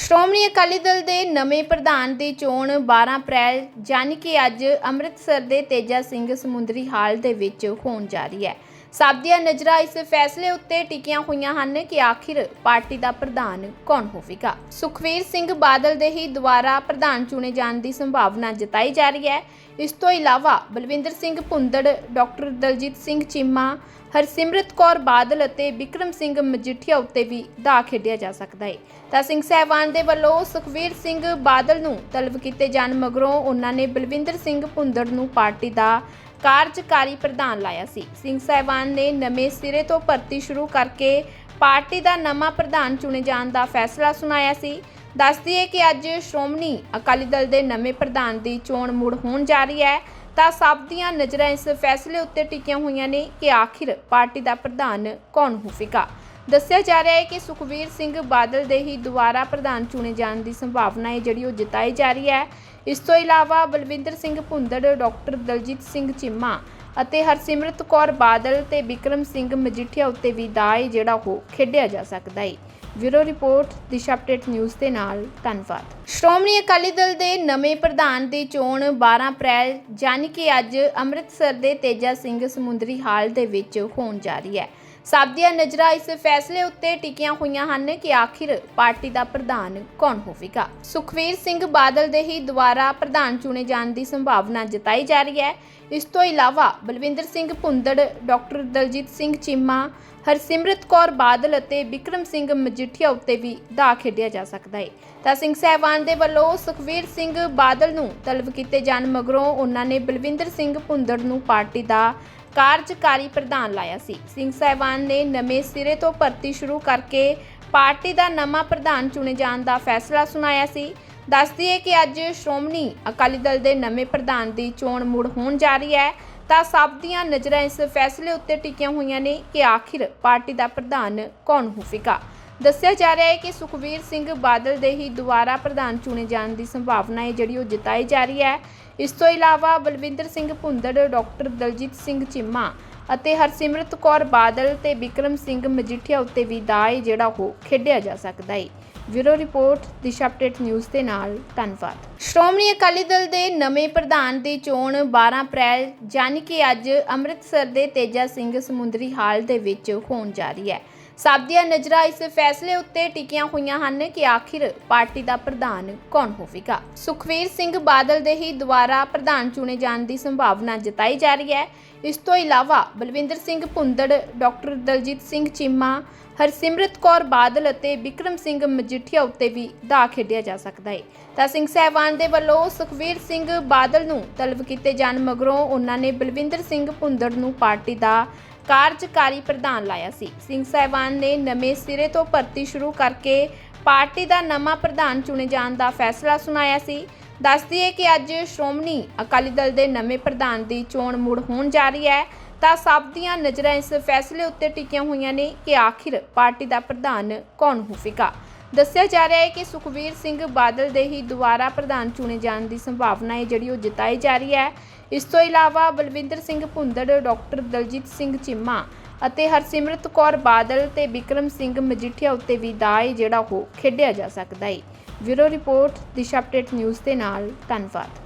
ਸ਼੍ਰੋਮਣੀ ਅਕਾਲੀ ਦਲ ਦੇ ਨਵੇਂ ਪ੍ਰਧਾਨ ਦੀ ਚੋਣ 12 ਅਪ੍ਰੈਲ ਯਾਨੀ ਕਿ ਅੱਜ ਅੰਮ੍ਰਿਤਸਰ ਦੇ ਤੇਜਾ ਸਿੰਘ ਸਮੁੰਦਰੀ ਹਾਲ ਦੇ ਵਿੱਚ ਹੋਣ ਜਾ ਰਹੀ ਹੈ। ਸਭ ਦੀਆਂ ਨਜ਼ਰਾਂ ਇਸ ਫੈਸਲੇ ਉੱਤੇ ਟਿਕੀਆਂ ਹੋਈਆਂ ਹਨ ਕਿ ਆਖਿਰ ਪਾਰਟੀ ਦਾ ਪ੍ਰਧਾਨ ਕੌਣ ਹੋਵੇਗਾ। ਸੁਖਵੀਰ ਸਿੰਘ ਬਾਦਲ ਦੇ ਹੀ ਦੁਆਰਾ ਪ੍ਰਧਾਨ ਚੁਣੇ ਜਾਣ ਦੀ ਸੰਭਾਵਨਾ ਜਤਾਈ ਜਾ ਰਹੀ ਹੈ। ਇਸ ਤੋਂ ਇਲਾਵਾ ਬਲਵਿੰਦਰ ਸਿੰਘ ਭੁੰਦੜ, ਡਾਕਟਰ ਦਲਜੀਤ ਸਿੰਘ ਚੀਮਾ, ਹਰਸਿਮਰਤ ਕੌਰ ਬਾਦਲ ਅਤੇ ਵਿਕਰਮ ਸਿੰਘ ਮਜੀਠੀਆ ਉੱਤੇ ਵੀ ਦਾ ਖੇਡਿਆ ਜਾ ਸਕਦਾ ਹੈ। ਤਾਂ ਸਿੰਘ ਸਹਿਬਾਨ ਦੇ ਵੱਲੋਂ ਸੁਖਵੀਰ ਸਿੰਘ ਬਾਦਲ ਨੂੰ ਤਲਬ ਕੀਤੇ ਜਾਣ ਮਗਰੋਂ ਉਹਨਾਂ ਨੇ ਬਲਵਿੰਦਰ ਸਿੰਘ ਭੁੰਦੜ ਨੂੰ ਪਾਰਟੀ ਦਾ ਕਾਰਜਕਾਰੀ ਪ੍ਰਧਾਨ ਲਾਇਆ ਸੀ। ਸਿੰਘ ਸਾਹਿਬਾਨ ਨੇ ਨਵੇਂ ਸਿਰੇ ਤੋਂ ਭਰਤੀ ਸ਼ੁਰੂ ਕਰਕੇ ਪਾਰਟੀ ਦਾ ਨਵਾਂ ਪ੍ਰਧਾਨ ਚੁਣੇ ਜਾਣ ਦਾ ਫੈਸਲਾ ਸੁਣਾਇਆ ਸੀ। ਦੱਸਦੀ ਹੈ ਕਿ ਅੱਜ ਸ਼੍ਰੋਮਣੀ ਅਕਾਲੀ ਦਲ ਦੇ ਨਵੇਂ ਪ੍ਰਧਾਨ ਦੀ ਚੋਣ ਮੁੜ ਹੋਣ ਜਾ ਰਹੀ ਹੈ, ਤਾਂ ਸਭ ਦੀਆਂ ਨਜ਼ਰਾਂ ਇਸ ਫੈਸਲੇ ਉੱਤੇ ਟਿਕੀਆਂ ਹੋਈਆਂ ਨੇ ਕਿ ਆਖਿਰ ਪਾਰਟੀ ਦਾ ਪ੍ਰਧਾਨ ਕੌਣ ਹੋਵੇਗਾ। ਦੱਸਿਆ ਜਾ ਰਿਹਾ ਹੈ ਕਿ ਸੁਖਵੀਰ ਸਿੰਘ ਬਾਦਲ ਦੇ ਹੀ ਦੁਬਾਰਾ ਪ੍ਰਧਾਨ ਚੁਣੇ ਜਾਣ ਦੀ ਸੰਭਾਵਨਾ ਹੈ, ਜਿਹੜੀ ਉਹ ਜਤਾਈ ਜਾ ਰਹੀ ਹੈ। ਇਸ ਤੋਂ ਇਲਾਵਾ ਬਲਵਿੰਦਰ ਸਿੰਘ ਭੁੰਦੜ, ਡਾਕਟਰ ਦਲਜੀਤ ਸਿੰਘ ਚੀਮਾ ਅਤੇ ਹਰਸਿਮਰਤ ਕੌਰ ਬਾਦਲ ਤੇ ਵਿਕਰਮ ਸਿੰਘ ਮਜੀਠੀਆ ਉੱਤੇ ਵੀ ਦਾਅ ਜਿਹੜਾ ਉਹ ਖੇਡਿਆ ਜਾ ਸਕਦਾ ਹੈ bureau report, Disha update news ਦੇ ਨਾਲ ਧੰਨਵਾਦ। ਸ਼੍ਰੋਮਣੀ ਅਕਾਲੀ ਦਲ ਦੇ ਨਵੇਂ ਪ੍ਰਧਾਨ ਦੀ ਚੋਣ 12 ਅਪ੍ਰੈਲ ਯਾਨੀ ਕਿ ਅੱਜ ਅੰਮ੍ਰਿਤਸਰ ਦੇ ਤੇਜਾ ਸਿੰਘ ਸਮੁੰਦਰੀ ਹਾਲ ਦੇ ਵਿੱਚ ਹੋਣ ਜਾ ਰਹੀ ਹੈ। ਸਭ ਦੀਆਂ ਨਜ਼ਰਾਂ ਇਸ ਫੈਸਲੇ ਉੱਤੇ ਟਿਕੀਆਂ ਹੋਈਆਂ ਹਨ ਕਿ ਆਖਿਰ ਪਾਰਟੀ ਦਾ ਪ੍ਰਧਾਨ ਕੌਣ ਹੋਵੇਗਾ। ਸੁਖਵੀਰ ਸਿੰਘ ਬਾਦਲ ਦੇ ਹੀ ਦੁਆਰਾ ਪ੍ਰਧਾਨ ਚੁਣੇ ਜਾਣ ਦੀ ਸੰਭਾਵਨਾ ਜਤਾਈ ਜਾ ਰਹੀ ਹੈ। ਇਸ ਤੋਂ ਇਲਾਵਾ ਬਲਵਿੰਦਰ ਸਿੰਘ ਭੁੰਦੜ, ਡਾਕਟਰ ਦਲਜੀਤ ਸਿੰਘ ਚੀਮਾ, ਹਰਸਿਮਰਤ ਕੌਰ ਬਾਦਲ ਅਤੇ ਵਿਕਰਮ ਸਿੰਘ ਮਜੀਠੀਆ ਉੱਤੇ ਵੀ ਦਾ ਖੇਡਿਆ ਜਾ ਸਕਦਾ ਹੈ। ਤਾਂ ਸਿੰਘ ਸਹਿਬਾਨ ਦੇ ਵੱਲੋਂ ਸੁਖਵੀਰ ਸਿੰਘ ਬਾਦਲ ਨੂੰ ਤਲਬ ਕੀਤੇ ਜਾਣ ਮਗਰੋਂ ਉਹਨਾਂ ਨੇ ਬਲਵਿੰਦਰ ਸਿੰਘ ਭੁੰਦੜ ਨੂੰ ਪਾਰਟੀ ਦਾ ਕਾਰਜਕਾਰੀ ਪ੍ਰਧਾਨ ਲਾਇਆ ਸੀ। ਸਿੰਘ ਸਾਹਿਬਾਨ ਨੇ ਨਵੇਂ ਸਿਰੇ ਤੋਂ ਭਰਤੀ ਸ਼ੁਰੂ ਕਰਕੇ ਪਾਰਟੀ ਦਾ ਨਵਾਂ ਪ੍ਰਧਾਨ ਚੁਣੇ ਜਾਣ ਦਾ ਫੈਸਲਾ ਸੁਣਾਇਆ ਸੀ। ਦੱਸਦੀ ਹੈ ਕਿ ਅੱਜ ਸ਼੍ਰੋਮਣੀ ਅਕਾਲੀ ਦਲ ਦੇ ਨਵੇਂ ਪ੍ਰਧਾਨ ਦੀ ਚੋਣ ਮੁੜ ਹੋਣ ਜਾ ਰਹੀ ਹੈ, ਤਾਂ ਸਭ ਦੀਆਂ ਨਜ਼ਰਾਂ ਇਸ ਫੈਸਲੇ ਉੱਤੇ ਟਿਕੀਆਂ ਹੋਈਆਂ ਨੇ ਕਿ ਆਖਿਰ ਪਾਰਟੀ ਦਾ ਪ੍ਰਧਾਨ ਕੌਣ ਹੋਵੇਗਾ। ਦੱਸਿਆ ਜਾ ਰਿਹਾ ਹੈ ਕਿ ਸੁਖਵੀਰ ਸਿੰਘ ਬਾਦਲ ਦੇ ਹੀ ਦੁਬਾਰਾ ਪ੍ਰਧਾਨ ਚੁਣੇ ਜਾਣ ਦੀ ਸੰਭਾਵਨਾ ਹੈ, ਜਿਹੜੀ ਉਹ ਜਤਾਈ ਜਾ ਰਹੀ ਹੈ। ਇਸ ਤੋਂ ਇਲਾਵਾ ਬਲਵਿੰਦਰ ਸਿੰਘ ਭੁੰਦੜ, ਡਾਕਟਰ ਦਲਜੀਤ ਸਿੰਘ ਚੀਮਾ ਅਤੇ ਹਰਸਿਮਰਤ ਕੌਰ ਬਾਦਲ ਤੇ ਬਿਕਰਮ ਸਿੰਘ ਮਜੀਠੀਆ ਉੱਤੇ ਵੀ ਦਾਅ ਹੈ, ਜਿਹੜਾ ਉਹ ਖੇਡਿਆ ਜਾ ਸਕਦਾ ਹੈ। Bureau report, Disha update news ਦੇ ਨਾਲ ਧੰਨਵਾਦ। ਸ਼੍ਰੋਮਣੀ ਅਕਾਲੀ ਦਲ ਦੇ ਨਵੇਂ ਪ੍ਰਧਾਨ ਦੀ ਚੋਣ 12 ਅਪ੍ਰੈਲ ਯਾਨੀ ਕਿ ਅੱਜ ਅੰਮ੍ਰਿਤਸਰ ਦੇ ਤੇਜਾ ਸਿੰਘ ਸਮੁੰਦਰੀ ਹਾਲ ਦੇ ਵਿੱਚ ਹੋਣ ਜਾ ਰਹੀ ਹੈ। ਸਭ ਦੀਆਂ ਨਜ਼ਰਾਂ ਇਸ ਫੈਸਲੇ ਉੱਤੇ ਟਿਕੀਆਂ ਹੋਈਆਂ ਹਨ ਕਿ ਆਖਿਰ ਪਾਰਟੀ ਦਾ ਪ੍ਰਧਾਨ ਕੌਣ ਹੋਵੇਗਾ। ਸੁਖਵੀਰ ਸਿੰਘ ਬਾਦਲ ਦੇ ਹੀ ਦੁਆਰਾ ਪ੍ਰਧਾਨ ਚੁਣੇ ਜਾਣ ਦੀ ਸੰਭਾਵਨਾ ਜਤਾਈ ਜਾ ਰਹੀ ਹੈ। ਇਸ ਤੋਂ ਇਲਾਵਾ ਬਲਵਿੰਦਰ ਸਿੰਘ ਭੁੰਦੜ, ਡਾਕਟਰ ਦਲਜੀਤ ਸਿੰਘ ਚੀਮਾ, ਹਰਸਿਮਰਤ ਕੌਰ ਬਾਦਲ ਅਤੇ ਵਿਕਰਮ ਸਿੰਘ ਮਜੀਠੀਆ ਉੱਤੇ ਵੀ ਦਾ ਖੇਡਿਆ ਜਾ ਸਕਦਾ ਹੈ। ਤਾਂ ਸਿੰਘ ਸਹਿਬਾਨ ਦੇ ਵੱਲੋਂ ਸੁਖਵੀਰ ਸਿੰਘ ਬਾਦਲ ਨੂੰ ਤਲਬ ਕੀਤੇ ਜਾਣ ਮਗਰੋਂ ਉਹਨਾਂ ਨੇ ਬਲਵਿੰਦਰ ਸਿੰਘ ਭੁੰਦੜ ਨੂੰ ਪਾਰਟੀ ਦਾ ਕਾਰਜਕਾਰੀ ਪ੍ਰਧਾਨ ਲਾਇਆ ਸੀ। ਸਿੰਘ ਸਾਹਿਬਾਨ ਨੇ ਨਵੇਂ ਸਿਰੇ ਤੋਂ ਭਰਤੀ ਸ਼ੁਰੂ ਕਰਕੇ ਪਾਰਟੀ ਦਾ ਨਵਾਂ ਪ੍ਰਧਾਨ ਚੁਣੇ ਜਾਣ ਦਾ ਫੈਸਲਾ ਸੁਣਾਇਆ ਸੀ। ਦੱਸਦੀ ਹੈ ਕਿ ਅੱਜ ਸ਼੍ਰੋਮਣੀ ਅਕਾਲੀ ਦਲ ਦੇ ਨਵੇਂ ਪ੍ਰਧਾਨ ਦੀ ਚੋਣ ਮੁੜ ਹੋਣ ਜਾ ਰਹੀ ਹੈ, ਤਾਂ ਸਭ ਦੀਆਂ ਨਜ਼ਰਾਂ ਇਸ ਫੈਸਲੇ ਉੱਤੇ ਟਿਕੀਆਂ ਹੋਈਆਂ ਨੇ ਕਿ ਆਖਿਰ ਪਾਰਟੀ ਦਾ ਪ੍ਰਧਾਨ ਕੌਣ ਹੋਵੇਗਾ। ਦੱਸਿਆ ਜਾ ਰਿਹਾ ਹੈ ਕਿ ਸੁਖਵੀਰ ਸਿੰਘ ਬਾਦਲ ਦੇ ਹੀ ਦੁਬਾਰਾ ਪ੍ਰਧਾਨ ਚੁਣੇ ਜਾਣ ਦੀ ਸੰਭਾਵਨਾ ਹੈ, ਜਿਹੜੀ ਉਹ ਜਤਾਈ ਜਾ ਰਹੀ ਹੈ। ਇਸ ਤੋਂ ਇਲਾਵਾ ਬਲਵਿੰਦਰ ਸਿੰਘ ਭੁੰਦੜ, ਡਾਕਟਰ ਦਲਜੀਤ ਸਿੰਘ ਚੀਮਾ ਅਤੇ ਹਰਸਿਮਰਤ ਕੌਰ ਬਾਦਲ ਤੇ ਵਿਕਰਮ ਸਿੰਘ ਮਜੀਠੀਆ ਉੱਤੇ ਵੀ ਦਾ ਹੈ ਜਿਹੜਾ ਉਹ ਖੇਡਿਆ ਜਾ ਸਕਦਾ ਹੈ। Bureau report, Disha update news ਦੇ ਨਾਲ, ਧੰਨਵਾਦ।